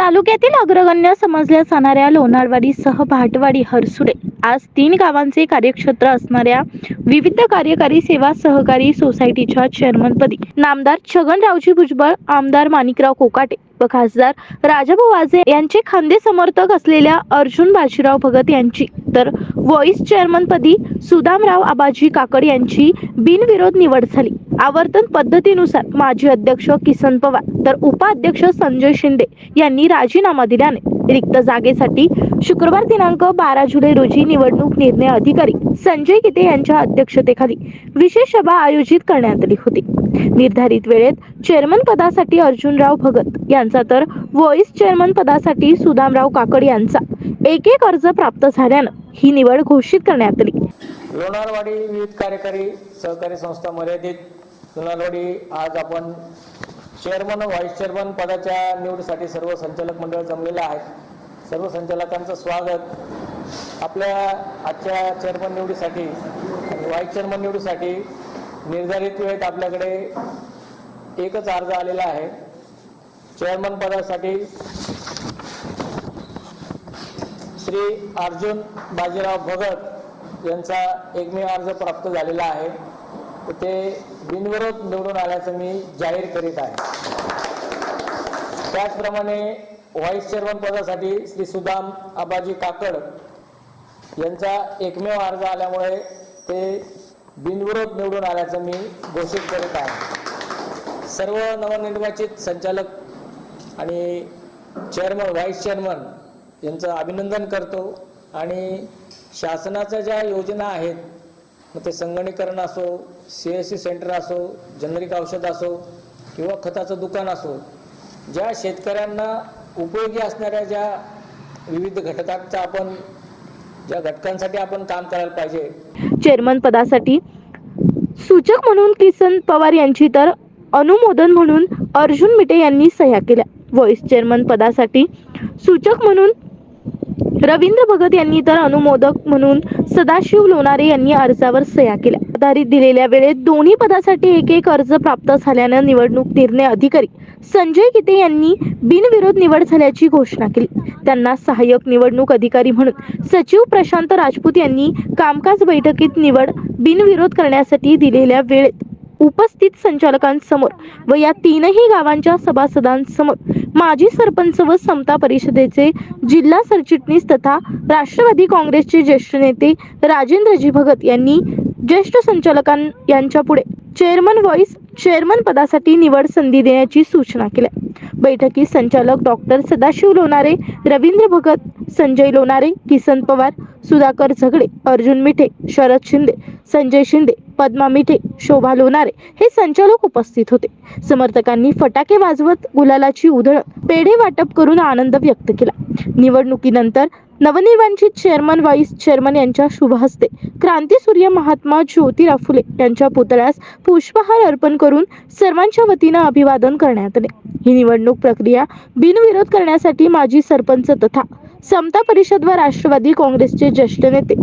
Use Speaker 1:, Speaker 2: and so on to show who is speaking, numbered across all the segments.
Speaker 1: तालुक्यातील अग्रगण्य समजल्या जाणाऱ्या लोणारवाडीसह भाटवाडी हरसुडे. आज तीन गावांचे कार्यक्षेत्र असणाऱ्या विविध कार्यकारी सेवा सहकारी सोसायटीच्या चेअरमनपदी नामदार छगनरावजी भुजबळ आमदार माणिकराव कोकाटे व खासदार राजाभाऊ वाजे यांचे खांदे समर्थक असलेल्या अर्जुन बाजीराव भगत यांची. तर व्हॉइस चेअरमनपदी सुदामराव आबाजी काकड यांची बिनविरोध निवड झाली. आवर्तन पद्धतीनुसार माजी अध्यक्ष किसन पवार तर उपाध्यक्ष संजय शिंदे यांनी राजीनामा दिल्याने रिक्त जागेसाठी शुक्रवार दिनांक बारा जुलै रोजी निवडणूक निर्णय अधिकारी संजय गीते यांच्या अध्यक्षतेखाली विशेष सभा आयोजित करण्यात आली होती. निर्धारित वेळेत चेअरमन पदासाठी अर्जुनराव भगत यांचा तर व्हॉइस चेअरमन पदासाठी सुदामराव काकड यांचा एक एक अर्ज प्राप्त झाल्यानं ही निवड घोषित करण्यात आली.
Speaker 2: लोणारवाडी विविध कार्यकारी सहकारी संस्था मर्यादित लोणारवाडी आज आपण चेअरमन व व्हाईस चेअरमन पदाच्या निवडीसाठी सर्व संचालक मंडळ जमलेलं आहे सर्व संचालकांचं स्वागत. आपल्या आजच्या चेअरमन निवडीसाठी आणि व्हाईस चेअरमन निवडीसाठी निर्धारित वेळेत आपल्याकडे एकच अर्ज आलेला आहे. चेअरमन पदासाठी श्री अर्जुन बाजीराव भगत यांचा एकमेव अर्ज प्राप्त झालेला आहे. ते बिनविरोध निवडून आल्याचं मी जाहीर करीत आहे. त्याचप्रमाणे व्हाईस चेअरमन पदासाठी श्री सुदाम आबाजी काकड यांचा एकमेव अर्ज आल्यामुळे ते बिनविरोध निवडून आल्याचं मी घोषित करीत आहे. सर्व नवनिर्वाचित संचालक आणि चेअरमन व्हाईस चेअरमन यांचं अभिनंदन करतो आणि शासनाच्या ज्या योजना आहेत मग ते संगणीकरण असो सी एस सी सेंटर असो जनरिक औषध असो किंवा खताचं दुकान असो ज्या शेतकऱ्यांना उपयोगी असणाऱ्या ज्या विविध घटकांचा आपण ज्या घटकांसाठी आपण काम करायला पाहिजे.
Speaker 1: चेअरमन पदासाठी सूचक म्हणून किसन पवार यांची तर अनुमोदन म्हणून अर्जुन मिटे यांनी सह्या केल्या. व्हॉइस चेअरमन पदासाठी सूचक म्हणून रवींद्र भगत यांनी तर अनुमोदक म्हणून सदाशिव लोणारे यांनी अर्जावर सह्या केल्या. आधारित दिलेल्या वेळेत दोन्ही पदासाठी एक एक अर्ज प्राप्त झाल्यानं निवडणूक निर्णय अधिकारी संजय किते यांनी बिनविरोध निवड झाल्याची घोषणा केली. त्यांना सहाय्यक निवडणूक अधिकारी म्हणून सचिव प्रशांत राजपूत यांनी कामकाज बैठकीत निवड बिनविरोध करण्यासाठी दिलेल्या वेळेत उपस्थित संचालकांसमोर व या तीनही गावांच्या सभासदांसमोर माजी सरपंच व समता परिषदेचे जिल्हा सरचिटणीस तथा राष्ट्रवादी काँग्रेसचे ज्येष्ठ नेते राजेंद्रजी भगत यांनी ज्येष्ठ संचालकां यांच्या पुढे चेअरमन व्हॉइस चेअरमन पदासाठी निवड संधी देण्याची सूचना केल्या. बैठकीत संचालक डॉक्टर सदाशिव लोणारे रवींद्र भगत संजय लोणारे किसन पवार सुधाकर झगडे अर्जुन मिठे शरद शिंदे संजय शिंदे पद्मा मिठे शोभा लोणारे हे संचालक उपस्थित होते. समर्थकांनी फटाके वाजवत गुलालाची उधळ पेढे वाटप करून आनंद व्यक्त केला. निवडणुकीनंतर नवनिर्वाचित चेअरमन व्हाईस चेअरमन यांच्या शुभ हस्ते क्रांतीसूर्य महात्मा ज्योतिराव फुले यांच्या पुतळ्यास पुष्पहार अर्पण करून सर्वांच्या वतीनं अभिवादन करण्यात आले. ही निवडणूक प्रक्रिया बिनविरोध करण्यासाठी माजी सरपंच तथा समता परिषद व राष्ट्रवादी काँग्रेसचे ज्येष्ठ नेते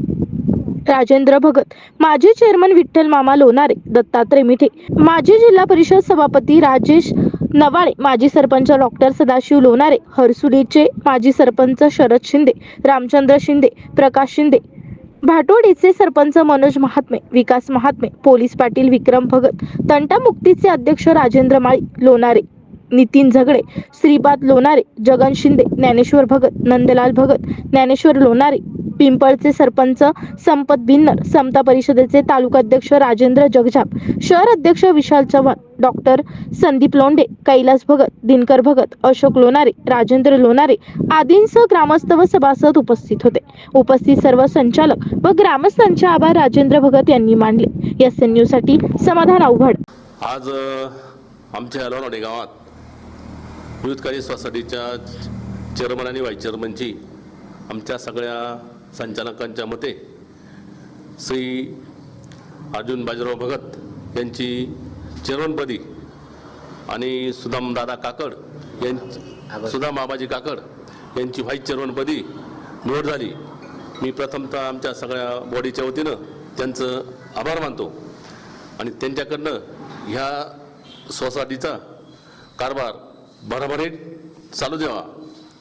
Speaker 1: राजेंद्र भगत माजी चेअरमन विठ्ठल मामा लोणारे दत्तात्रय मिठे माजी जिल्हा परिषद सभापती राजेश नवाळे माजी सरपंच डॉक्टर सदाशिव लोणारे हरसुलीचे माजी सरपंच शरद शिंदे रामचंद्र शिंदे प्रकाश शिंदे भाटोडीचे सरपंच मनोज महात्मे विकास महात्मे पोलीस पाटील विक्रम भगत तंटामुक्तीचे अध्यक्ष राजेंद्र माळी लोणारे. नितीन झगडे श्रीपाद लोणारे जगन शिंदे ज्ञानेश्वर भगत नंदलाल भगत ज्ञानेश्वर लोणारे पिंपळचे सरपंच संपत भिन्नर समता परिषदेचे तालुकाध्यक्ष राजेंद्र जगजाप शहर अध्यक्ष विशाल चव्हाण डॉक्टर संदीप लोंढे कैलास भगत दिनकर भगत अशोक लोणारे राजेंद्र लोणारे आदींसह ग्रामस्थ व सभासद उपस्थित होते. उपस्थित सर्व संचालक व ग्रामस्थांचे आभार राजेंद्र भगत यांनी मानले. एस एनसाठी समाधान अवघड.
Speaker 3: आज आमच्या गावात विविध कार्य सोसायटीच्या चेअरमन आणि व्हाईस चेअरमनची आमच्या सगळ्या संचालकांच्या मते श्री अर्जुन बाजीराव भगत यांची चेअरमनपदी आणि सुदामदादा काकड यांची सुदाम आबाजी काकड यांची व्हाईस चेअरमनपदी निवड झाली. मी प्रथमतः आमच्या सगळ्या बॉडीच्या वतीनं त्यांचं आभार मानतो. आणि त्यांच्याकडनं ह्या सोसायटीचा कारभार भरभरीत चालू द्यावा.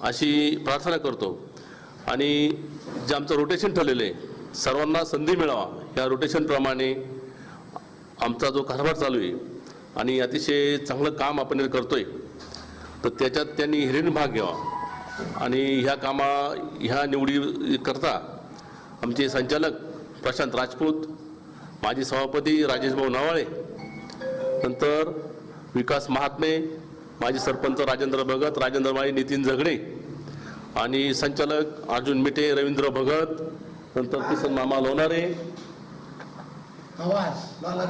Speaker 3: अशी प्रार्थना करतो. आणि जे आमचं रोटेशन ठरलेलं आहे सर्वांना संधी मिळावा. या रोटेशनप्रमाणे आमचा जो कारभार चालू आहे आणि अतिशय चांगलं काम आपण करतोय तर त्याच्यात त्यांनी हिरेन भाग घ्यावा. आणि ह्या कामा ह्या निवडी करता आमचे संचालक प्रशांत राजपूत माजी सभापती राजेशभाऊ नावाळे नंतर विकास महात्मे माजी सरपंच राजेंद्र भगत राजेंद्र माळी नितीन झगडे आणि संचालक अर्जुन मिटे रवींद्र भगत नंतर किसन मामा लोणारे.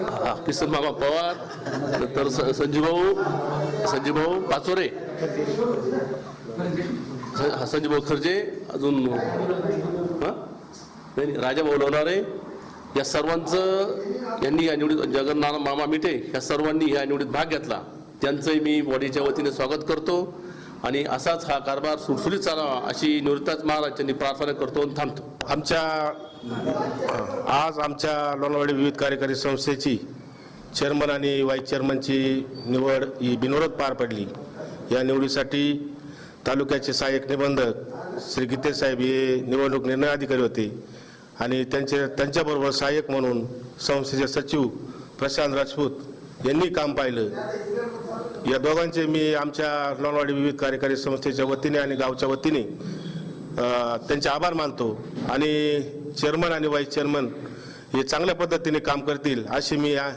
Speaker 3: हा, किसन मामा पवार नंतर स- संजीवभाऊ संजीवभाऊ पाचोरे. स- हा, संजीवभाऊ खर्जे अजून हा? नाही, राजाभाऊ लोणारे. या सर्वांचं यांनी या निवडीत जगन्नाथ मामा मिटे या सर्वांनी या निवडीत भाग घेतला. त्यांचंही मी बॉडीच्या वतीने स्वागत करतो. आणि असाच हा कारभार सुरसुरीत चालावा अशी निवृत्ताज महाराजांनी प्रार्थना करतो आणि थांबतो.
Speaker 4: आमच्या आज आमच्या लोणावळी विविध कार्यकारी संस्थेची चेअरमन आणि व्हाईस चेअरमनची निवड ही बिनविरोध पार पडली. या निवडीसाठी तालुक्याचे सहाय्यक निबंधक श्री गीतेश साहेब हे निवडणूक निर्णय अधिकारी होते. आणि त्यांचे त्यांच्याबरोबर सहाय्यक म्हणून संस्थेचे सचिव प्रशांत राजपूत यांनी काम पाहिलं. या दोघांचे मी आमच्या लोणवाडी विविध कार्यकारी संस्थेच्या वतीने आणि गावच्या वतीने त्यांचे आभार मानतो. आणि चेअरमन आणि व्हाईस चेअरमन हे चांगल्या पद्धतीने काम करतील अशी मी या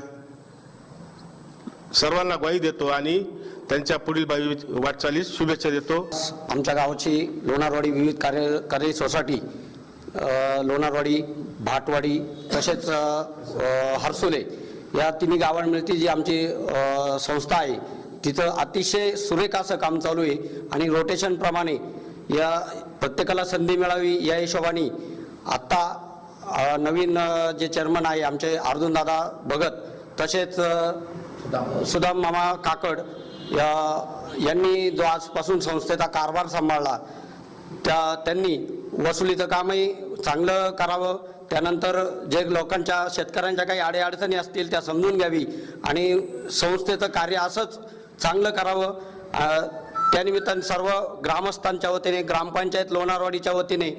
Speaker 4: सर्वांना ग्वाही देतो आणि त्यांच्या पुढील भावी वाटचालीस शुभेच्छा देतो.
Speaker 5: आमच्या गावाची लोणारवाडी विविध कार्यकारी सोसायटी लोणारवाडी भाटवाडी तसेच अ, हरसुले या तिन्ही गावांमिळती जी आमची संस्था आहे तिथं अतिशय सुरेख असं काम चालू आहे आणि रोटेशनप्रमाणे या प्रत्येकाला संधी मिळावी या हिशोबाने आत्ता नवीन जे चेअरमन आहे आमचे अर्जुनदादा भगत तसेच सुदाम मामा काकड या यांनी जो आजपासून संस्थेचा कारभार सांभाळला त्या त्यांनी वसुलीचं कामही चांगलं करावं त्यानंतर जे लोकांच्या शेतकऱ्यांच्या काही अडीअडचणी असतील त्या समजून घ्यावी आणि संस्थेचं कार्य असंच चांगलं करावं. त्यानिमित्ताने सर्व ग्रामस्थांच्या वतीने ग्रामपंचायत लोणारवाडीच्या वतीने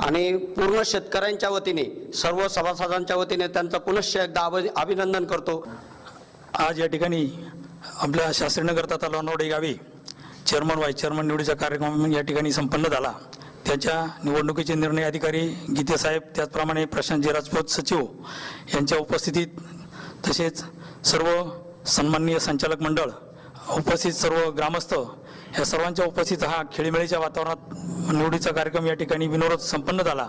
Speaker 5: आणि पूर्ण शेतकऱ्यांच्या वतीने सर्व सभासदांच्या वतीने त्यांचं पुनश्च एकदा अभिनंदन करतो.
Speaker 6: आज या ठिकाणी आपल्या शास्त्रीनगर तथा लोणावडे गावी चेअरमन व्हाय चेअरमन निवडीचा कार्यक्रम या ठिकाणी संपन्न झाला. त्याच्या निवडणुकीचे निर्णय अधिकारी गीतेसाहेब त्याचप्रमाणे प्रशांतजी राजपूत सचिव यांच्या उपस्थितीत तसेच सर्व सन्माननीय संचालक मंडळ उपस्थित सर्व ग्रामस्थ या सर्वांच्या उपस्थित हा खेळीमेळीच्या वातावरणात निवडीचा कार्यक्रम या ठिकाणी विनोद संपन्न झाला.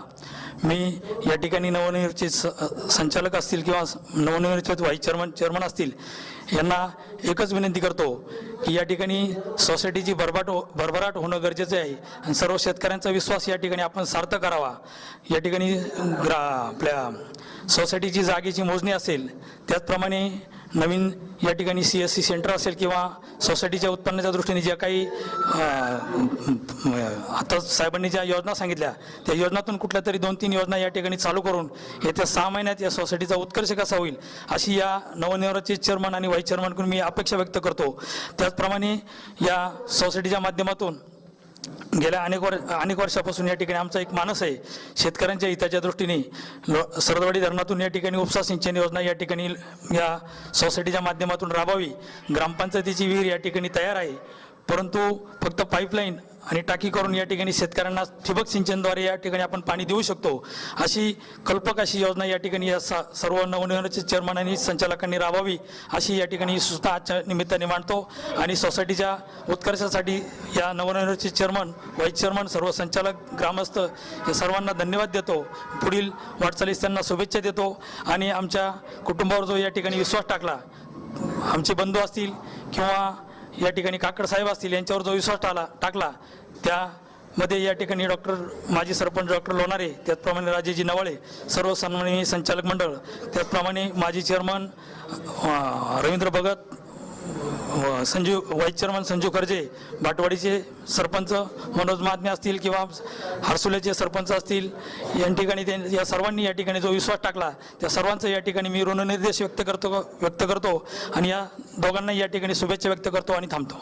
Speaker 6: मी या ठिकाणी नवनिर्वाचित स- संचालक असतील किंवा स- नवनिर्वाचित व्हाईस चेअरमन चेअरमन असतील यांना एकच विनंती करतो की या ठिकाणी सोसायटीची भरभाट हो- भरभराट होणं गरजेचं आहे आणि सर्व शेतकऱ्यांचा विश्वास या ठिकाणी आपण सार्थ करावा. या ठिकाणी ग्रा आपल्या सोसायटीची जागेची मोजणी असेल त्याचप्रमाणे नवीन या ठिकाणी सी एस सी सेंटर असेल किंवा सोसायटीच्या उत्पन्नाच्या दृष्टीने ज्या काही आता साहेबांनी ज्या योजना सांगितल्या त्या योजनातून कुठल्या तरी दोन तीन योजना या ठिकाणी चालू करून येत्या सहा महिन्यात या सोसायटीचा उत्कर्ष कसा होईल अशी या नवनिर्वाचित चेअरमन आणि व्हाईस चेअरमनकडून मी अपेक्षा व्यक्त करतो. त्याचप्रमाणे या सोसायटीच्या माध्यमातून गेल्या अनेक वर अनेक वर्षापासून या ठिकाणी आमचा एक मानस आहे. शेतकऱ्यांच्या हिताच्या दृष्टीने सरदवाडी धरणातून या ठिकाणी उपसा सिंचन योजना या ठिकाणी या सोसायटीच्या माध्यमातून राबावी ग्रामपंचायतीची विहीर या ठिकाणी तयार आहे. परंतु फक्त पाईपलाईन आणि टाकी करून या ठिकाणी शेतकऱ्यांना ठिबक सिंचनद्वारे या ठिकाणी आपण पाणी देऊ शकतो. अशी कल्पक अशी योजना या ठिकाणी या सा सर्व नवनिर्वाचित चेअरमन आणि संचालकांनी राबवावी अशी या ठिकाणी सुद्धा आजच्या निमित्ताने मांडतो. आणि सोसायटीच्या उत्कर्षासाठी या नवनिर्वाचित चेअरमन व्हाईस चेअरमन सर्व संचालक ग्रामस्थ या सर्वांना धन्यवाद देतो. पुढील वाटचालीस त्यांना शुभेच्छा देतो. आणि आमच्या कुटुंबावर जो या ठिकाणी विश्वास टाकला आमचे बंधू असतील किंवा या ठिकाणी काकड साहेब असतील यांच्यावर जो विश्वास टाला टाकला त्यामध्ये या ठिकाणी डॉक्टर माजी सरपंच डॉक्टर लोणारे त्याचप्रमाणे राजेजी नवाळे सर्व सन्माननीय संचालक मंडळ त्याचप्रमाणे माजी chairman Ravindra Bhagat Sanjeev vice chairman Sanju Kharje भाटवाडीचे sarpanch Manoj Mahatme असतील किंवा हरसुलेचे सरपंच असतील या ठिकाणी ते या सर्वांनी या ठिकाणी जो विश्वास टाकला त्या सर्वांचा या ठिकाणी मी ऋणनिर्देश व्यक्त करतो व्यक्त करतो आणि या दोघांना या ठिकाणी शुभेच्छा व्यक्त करतो आणि थांबतो.